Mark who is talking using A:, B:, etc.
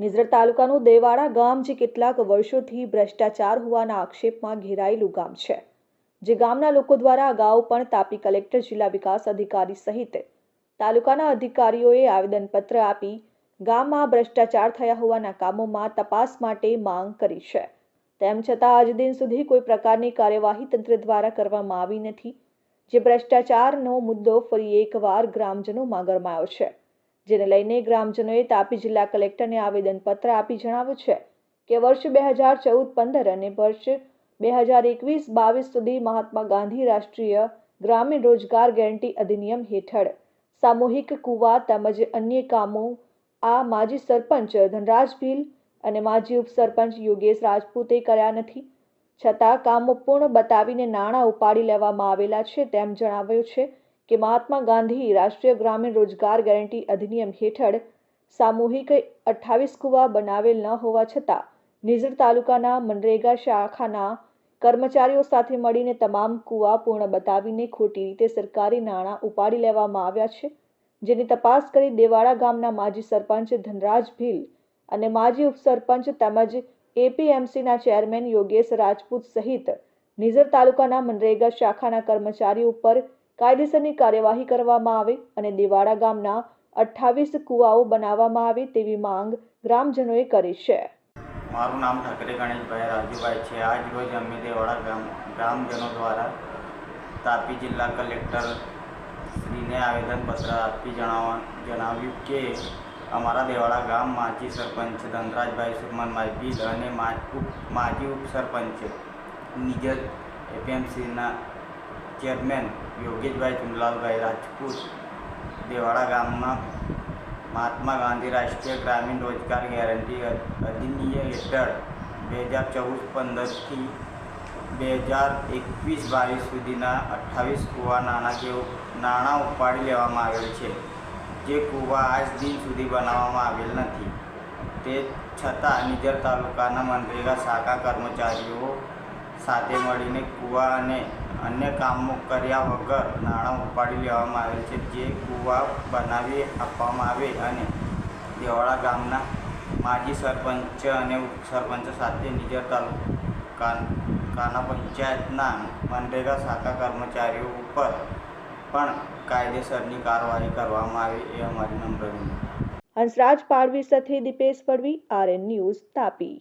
A: નિઝર તાલુકાનું દેવાડા ગામ જે કેટલાક વર્ષોથી ભ્રષ્ટાચાર હોવાના આક્ષેપમાં ઘેરાયેલું ગામ છે, જે ગામના લોકો દ્વારા અગાઉ પણ તાપી કલેક્ટર, જિલ્લા વિકાસ અધિકારી સહિત તાલુકાના અધિકારીઓએ આવેદનપત્ર આપી ગામમાં ભ્રષ્ટાચાર થયા હોવાના કામોમાં તપાસ માટે માંગ કરી છે. તેમ છતાં આજ દિન સુધી કોઈ પ્રકારની કાર્યવાહી તંત્ર દ્વારા કરવામાં આવી નથી, જે ભ્રષ્ટાચારનો મુદ્દો ફરી એકવાર ગ્રામજનોમાં ગરમાયો છે. જેને લઈને ગ્રામજનોએ તાપી જિલ્લા કલેક્ટરને આવેદનપત્ર આપી જણાવ્યું છે કે વર્ષ બે હજાર ચૌદ પંદર અને વર્ષ બે હજાર એકવીસ બાવીસ સુધી મહાત્મા ગાંધી રાષ્ટ્રીય ગ્રામીણ રોજગાર ગેરંટી અધિનિયમ હેઠળ સામૂહિક કુવા તેમજ અન્ય કામો આ માજી સરપંચ ધનરાજ ભીલ અને માજી ઉપસરપંચ યોગેશ રાજપૂતે કર્યા નથી. છતાં કામો પૂર્ણ બતાવીને નાણાં ઉપાડી લેવામાં આવેલા છે તેમ જણાવ્યું છે. કે મહાત્મા ગાંધી રાષ્ટ્રીય ગ્રામીણ રોજગાર ગેરંટી અધિનિયમ હેઠળ સામૂહિક અઠ્ઠાવીસ કુવા બનાવેલ ન હોવા છતાં નિઝર તાલુકાના મનરેગા શાખાના કર્મચારીઓ સાથે મળીને તમામ કુવા પૂર્ણ બતાવીને ખોટી રીતે સરકારી નાણાં ઉપાડી લેવામાં આવ્યા છે, જેની તપાસ કરી દેવાડા ગામના માજી સરપંચ ધનરાજ ભીલ અને માજી ઉપસરપંચ તેમજ એપીએમસીના ચેરમેન યોગેશ રાજપૂત સહિત નિઝર તાલુકાના મનરેગા શાખાના કર્મચારીઓ ઉપર કાયદેસરની કાર્યવાહી કરવામાં આવે અને દેવાડા ગામના અઠ્ઠાવીસ કુવાઓ બનાવવામાં આવે તેવી માંગ ગ્રામજનોએ કરી છે.
B: મારું નામ ઠાકરે ગણેશભાઈ રાજુભાઈ છે. આજ રોજ અમે દેવાડા ગામ, ગ્રામજનો દ્વારા તાપી જિલ્લા કલેક્ટર શ્રીને આવેદનપત્ર આપી જણાવવા જણાવ્યું કે અમારા દેવાડા ગામ માજી સરપંચ ધનરાજભાઈ સુમનભાઈ ભીલ અને માજી ઉપસરપંચ નિજત એપીએમસીના ચેરમેન યોગેશભાઈ ચુંદલાલભાઈ રાજપૂત, દેવાડા ગામમાં મહાત્મા ગાંધી રાષ્ટ્રીય ગ્રામીણ રોજગાર ગેરંટી અધિનિયમ હેઠળ બે હજાર ચૌદ પંદરથી બે હજાર એકવીસ બાવીસ સુધીના અઠ્ઠાવીસ કૂવા નાણાકીય નાણાં ઉપાડી લેવામાં આવેલ છે. જે કૂવા આજ દિન સુધી બનાવવામાં આવેલ નથી. તે છતાં નિઝર તાલુકાના મનરેગા શાખા કર્મચારીઓ સાથે મળીને કૂવા અને અન્ય કામો કર્યા વગર નાણાં ઉપાડી લેવામાં આવે છે. જે કૂવા બનાવી આપવામાં આવે અને દેવાળા ગામના માજી સરપંચ અને ઉપસરપંચ સાથે નિઝર તાલુકાના પંચાયતના મનરેગા શાખા કર્મચારીઓ ઉપર પણ કાયદેસરની કાર્યવાહી કરવામાં આવે એ અમારી નમ્ર વિનંતી.
A: હંસરાજ પાડવી સાથે દીપેશ પડવી, આરએન ન્યૂઝ તાપી.